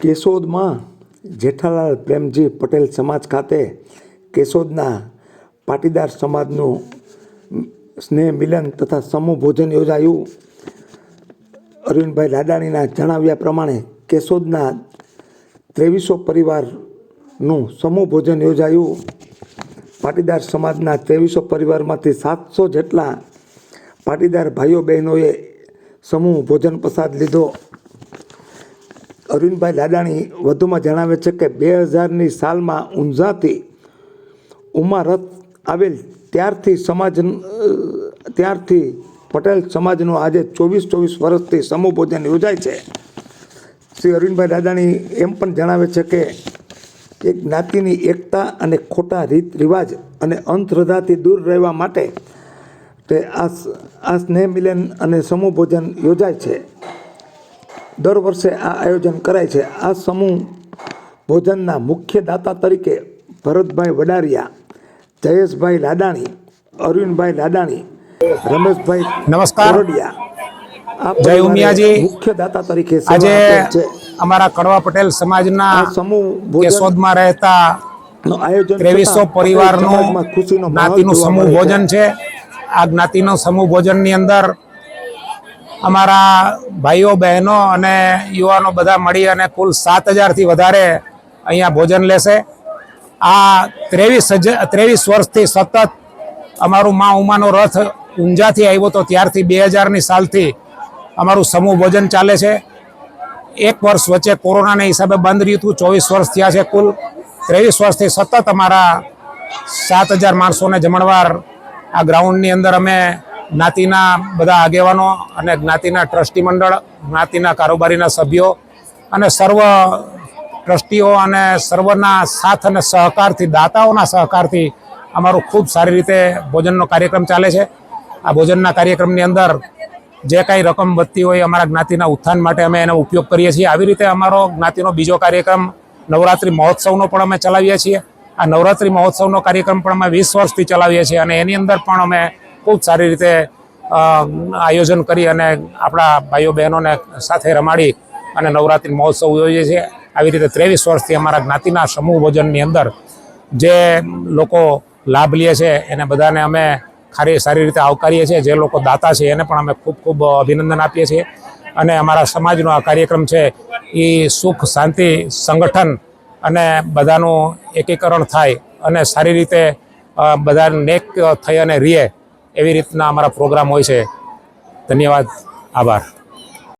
કેશોદમાં જેઠાલાલ પ્રેમજી પટેલ સમાજ ખાતે કેશોદના પાટીદાર સમાજનું સ્નેહ મિલન તથા સમૂહ ભોજન યોજાયું. અરવિંદભાઈ લાડાણીના જણાવ્યા પ્રમાણે કેશોદના ત્રેવીસો પરિવારનું સમૂહ ભોજન યોજાયું. પાટીદાર સમાજના ત્રેવીસો પરિવારમાંથી સાતસો જેટલા પાટીદાર ભાઈઓ બહેનોએ સમૂહ ભોજન પ્રસાદ લીધો. અરવિંદભાઈ લાડાણી વધુમાં જણાવે છે કે બે હજારની સાલમાં ઊંઝાથી ઉમા રથ આવેલ ત્યારથી સમાજ ત્યારથી પટેલ સમાજનું આજે ચોવીસ ચોવીસ વર્ષથી સમૂહ ભોજન યોજાય છે. શ્રી અરવિંદભાઈ દાદાણી એમ પણ જણાવે છે કે એક જ્ઞાતિની એકતા અને ખોટા રીત, રિવાજ અને અંધશ્રદ્ધાથી દૂર રહેવા માટે તે આ આ સ્નેહ મિલન અને સમૂહ ભોજન યોજાય છે. દર વર્ષે આ આયોજન કરાય છે આ સમૂહ ભોજનના મુખ્ય દાતા તરીકે ભરતભાઈ વડારિયા જયેશભાઈ લાડાણી અરવિંદભાઈ લાડાણી રમેશભાઈ નમસ્કાર. જય ઉમિયાજી. મુખ્ય દાતા તરીકે આજે અમારા કડવા પટેલ સમાજના સમૂહ કેશોદમાં રહેતા નું આયોજન ત્રેવીસો પરિવારનું ખુશીનું જ્ઞાતિનું સમૂહ ભોજન છે આ જ્ઞાતિનો સમૂહ ભોજનની અંદર અમારા ભાઈઓ, બહેનો અને યુવાનો બધા મળી અને કુલ સાત હજારથી વધારે અહીંયા ભોજન લેશે. આ ત્રેવીસ ત્રેવીસ વર્ષથી સતત અમારું મા ઉમાનો રથ ઊંઝાથી આવ્યો તો ત્યારથી બે હજારની સાલથી અમારું સમૂહ ભોજન ચાલે છે. એક વર્ષ વચ્ચે કોરોનાને હિસાબે બંધ રહ્યું હતું, ચોવીસ વર્ષ થયા છે કુલ. ત્રેવીસ વર્ષથી સતત અમારા સાત હજાર માણસોને જમણવાર આ ગ્રાઉન્ડની અંદર અમે જ્ઞાતિના બધા આગેવાનો અને જ્ઞાતિના ટ્રસ્ટી મંડળ, જ્ઞાતિના કારોબારીના સભ્યો અને સર્વ ટ્રસ્ટીઓ અને સર્વના સાથ અને સહકારથી, દાતાઓના સહકારથી અમારું ખૂબ સારી રીતે ભોજનનો કાર્યક્રમ ચાલે છે. આ ભોજનના કાર્યક્રમની અંદર જે કાંઈ રકમ વધતી હોય અમારા જ્ઞાતિના ઉત્થાન માટે અમે એનો ઉપયોગ કરીએ છીએ. આવી રીતે અમારો જ્ઞાતિનો બીજો કાર્યક્રમ નવરાત્રિ મહોત્સવનો પણ અમે ચલાવીએ છીએ. આ નવરાત્રિ મહોત્સવનો કાર્યક્રમ પણ અમે વીસ વર્ષથી ચલાવીએ છીએ અને એની અંદર પણ અમે ખૂબ સારી રીતે આયોજન કરી અને આપણા ભાઈઓ બહેનોને સાથે રમાડી અને નવરાત્રિ મહોત્સવ ઉજવીએ છીએ. આવી રીતે ત્રેવીસ વર્ષથી અમારા જ્ઞાતિના સમૂહ ભોજનની અંદર જે લોકો લાભ લે છે, એને બધાને અમે ખારી સારી રીતે આવકારીએ છીએ. જે લોકો દાતા છે, એને પણ અમે ખૂબ ખૂબ અભિનંદન આપીએ છીએ. અને અમારા સમાજનો આ કાર્યક્રમ છે એ સુખ શાંતિ સંગઠન અને બધાનું એકીકરણ થાય અને સારી રીતે બધા નેક થઈ અને રીએ. એવી રીતના અમારા પ્રોગ્રામ હોય છે. ધન્યવાદ. આભાર.